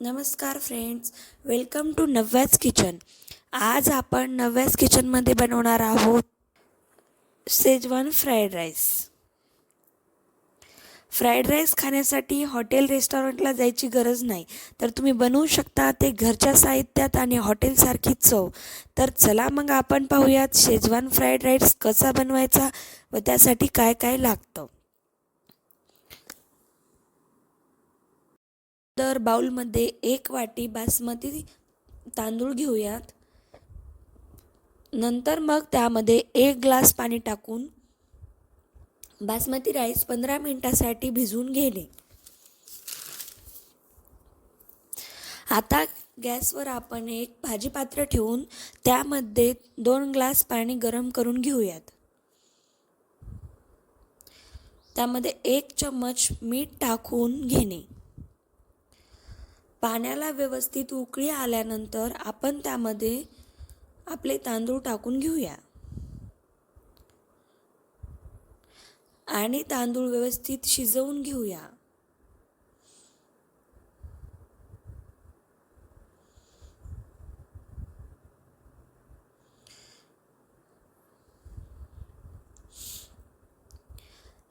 नमस्कार friends welcome to नव्याच kitchen आज आपण नव्याच किचनमध्ये बनवणार आहोत schezwan fried rice fried rice खाण्यासाठी हॉटेल रेस्टॉरंटला जायची गरज नाही. तर तुम्ही बनवू शकता ते घरच्या साहित्यात आणि हॉटेलसारखी चव. तर चला मग आपण पाहूयात शेजवान फ्राईड राईस कसा बनवायचा व त्यासाठी काय काय लागतं. तर बाउलमध्ये एक वाटी बासमती तांदूळ घेऊयात. नंतर मग त्यामध्ये एक ग्लास पाणी टाकून बासमती राईस पंधरा मिनिटासाठी भिजवून घेणे. आता गॅसवर आपण एक भाजीपात्र ठेवून त्यामध्ये दोन ग्लास पाणी गरम करून घेऊयात. त्यामध्ये एक चम्मच मीठ टाकून घेणे. पाण्याला व्यवस्थित उकळी आल्यानंतर आपण त्यामध्ये आपले तांदूळ टाकून घेऊया. आणि तांदूळ व्यवस्थित शिजवून घेऊया.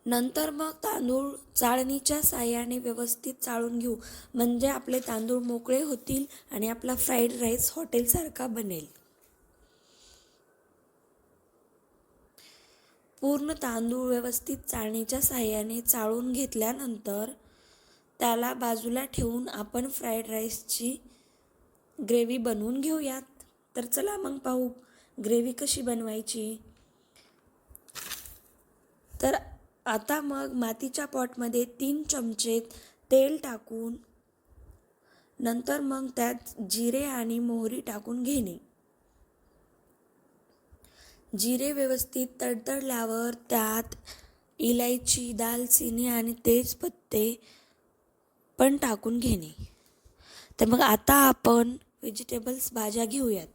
नंतर मग तांदूळ चाळणीच्या साह्याने व्यवस्थित चाळून घेऊ. म्हणजे आपले तांदूळ मोकळे होतील आणि आपला फ्राईड राईस हॉटेलसारखा बनेल. पूर्ण तांदूळ व्यवस्थित चाळणीच्या साह्याने चाळून घेतल्यानंतर त्याला बाजूला ठेवून आपण फ्राईड राईसची ग्रेव्ही बनवून घेऊयात. तर चला मग पाहू ग्रेव्ही कशी बनवायची. तर आता मग मातीच्या पॉटमध्ये तीन चमचे तेल टाकून नंतर मग त्यात जिरे आणि मोहरी टाकून घेणे. जिरे व्यवस्थित तडतडल्यावर त्यात इलायची दालचिनी आणि तेजपत्ते पण टाकून घेणे. तर मग आता आपण व्हेजिटेबल्स भाज्या घेऊयात.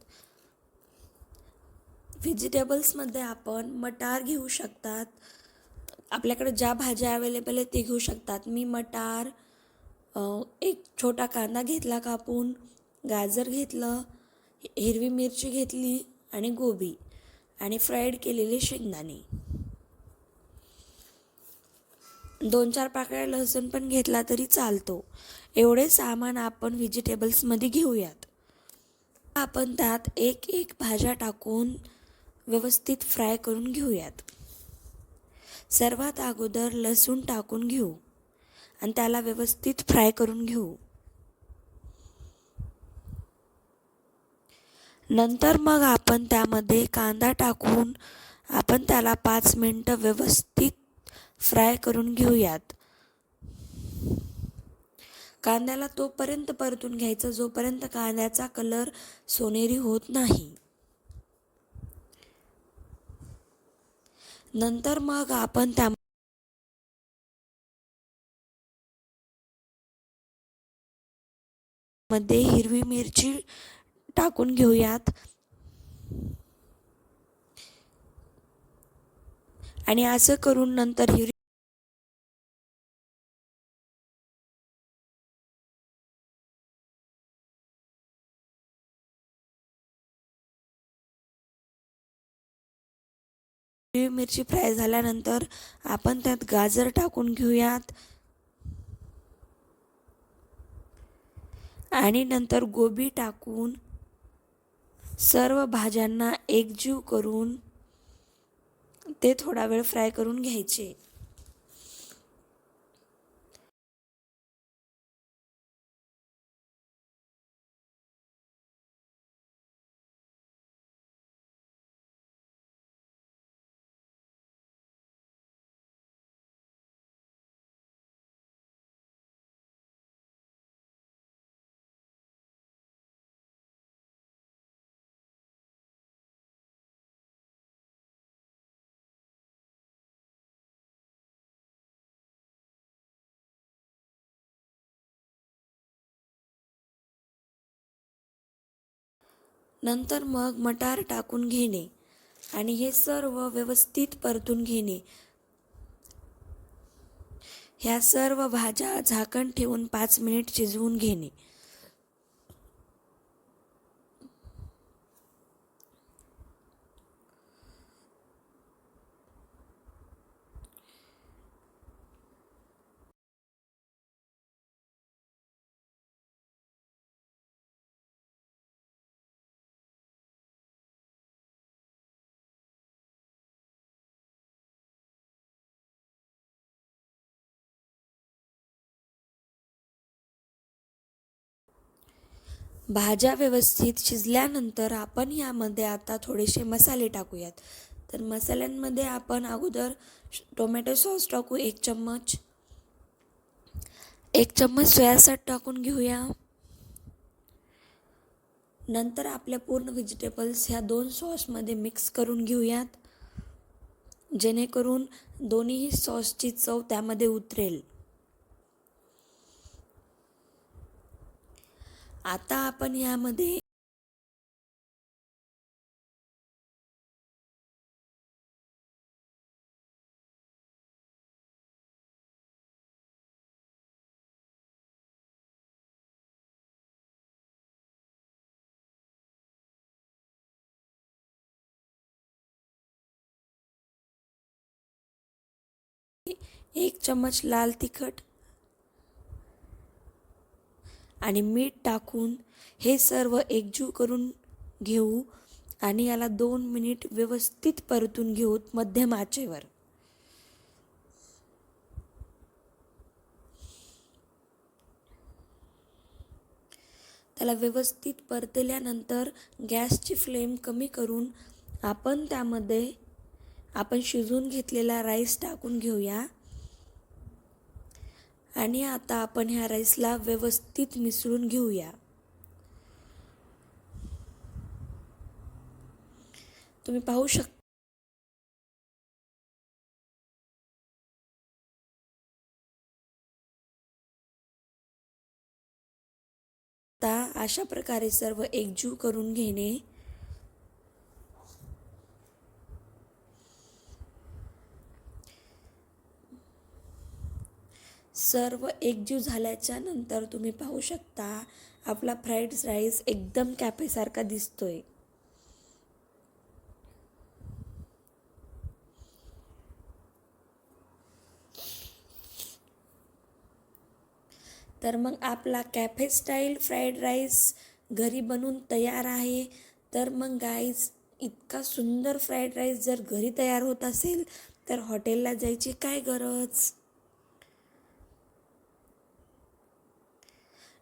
व्हेजिटेबल्समध्ये आपण मटार घेऊ शकतात आपल्याकडे ज्या भाज्या अवेलेबल आहेत ते घेऊ शकतात. मी मटार एक छोटा कांदा घेतला कापून गाजर घेतलं हिरवी मिरची घेतली आणि गोबी आणि फ्राईड केलेले शेंगदाणे. दोन चार पाकळ्या लसूण पण घेतला तरी चालतो. एवढे सामान आपण व्हेजिटेबल्समध्ये घेऊयात. आपण त्यात एक एक भाज्या टाकून व्यवस्थित फ्राय करून घेऊयात. सर्वात अगोदर लसूण टाकून घेऊ आणि त्याला व्यवस्थित फ्राय करून घेऊ. नंतर मग आपण त्यामध्ये कांदा टाकून आपण त्याला पाच मिनटं व्यवस्थित फ्राय करून घेऊयात. कांद्याला तोपर्यंत परतून घ्यायचं जोपर्यंत कांद्याचा कलर सोनेरी होत नाही. नंतर मग आपण त्या मध्ये हिरवी मिरची टाकून घेऊयात. आणि असं करून नंतर हिरवी मिरची फ्राय झाल्यानंतर आपण त्यात गाजर टाकून घेऊयात. आणि नंतर गोबी टाकून सर्व भाज्यांना एकजीव करून ते थोडा वेळ फ्राय करून घ्यायचे. नंतर मग मटार टाकून घेणे आणि हे सर्व व्यवस्थित परतून घेणे. ह्या सर्व भाज्या झाकण ठेवून पाच मिनिट शिजवून घेणे. भाज्या व्यवस्थित शिजल्यानंतर आपण यामध्ये आता थोडेसे मसाले टाकूयात. तर मसाल्यांमध्ये आपण अगोदर श- टोमॅटो सॉस टाकू एक चम्मच. एक चम्मच सोया सॉस टाकून घेऊया. नंतर आपल्या पूर्ण व्हेजिटेबल्स ह्या दोन सॉसमध्ये मिक्स करून घेऊयात. जेणेकरून दोन्ही सॉसची चव त्यामध्ये उतरेल. आता आपण यामध्ये एक चम्मच लाल तिखट आणि मीठ टाकून हे सर्व एकजीव करून घेऊ आणि याला दोन मिनिट व्यवस्थित परतून घेऊ मध्यम आचेवर. त्याला व्यवस्थित परतल्यानंतर गॅसची फ्लेम कमी करून आपण त्यामध्ये आपण शिजवून घेतलेला राईस टाकून घेऊया. आणि आता आपण ह्या राईसला व्यवस्थित मिसळून घेऊया. तुम्ही पाहू शकता अशा प्रकारे सर्व एकजीव करून घेणे सर्व एकजीव झाल्याच्यानंतर तुम्ही पाहू शकता आपला फ्राईड राईस एकदम कॅफेसारखा दिसतोय. तर मग आपला कॅफे स्टाईल फ्राईड राईस घरी बनवून तयार आहे. तर मग गाईज इतका सुंदर फ्राईड राईस जर घरी तयार होत असेल तर हॉटेलला जायची काय गरज?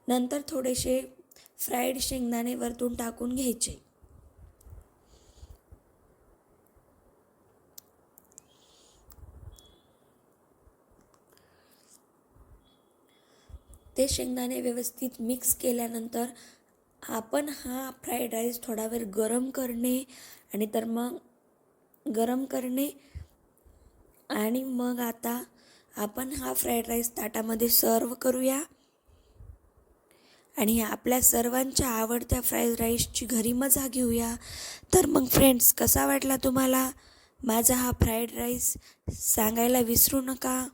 नंतर थोडेसे फ्राईड शेंगदाणे वरतून टाकून घ्यायचे. ते शेंगदाणे व्यवस्थित मिक्स केल्यानंतर आपण हा फ्राईड राईस थोडा वेळ गरम करणे आणि तर मग गरम करणे आणि मग आता आपण हा फ्राईड राईस ताटामध्ये सर्व करूया. आणि आपल्या सर्वांच्या आवडत्या फ्राईड राईसची घरी मजा घेऊया. तर मग फ्रेंड्स कसा वाटला तुम्हाला माझा हा फ्राईड राईस? सांगायला विसरू नका.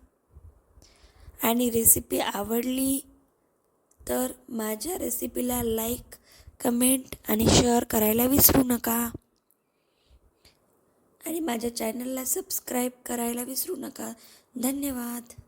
आणि रेसिपी आवडली तर माझ्या रेसिपीला लाईक कमेंट आणि शेअर करायला विसरू नका. आणि माझ्या चॅनलला सबस्क्राईब करायला विसरू नका. धन्यवाद.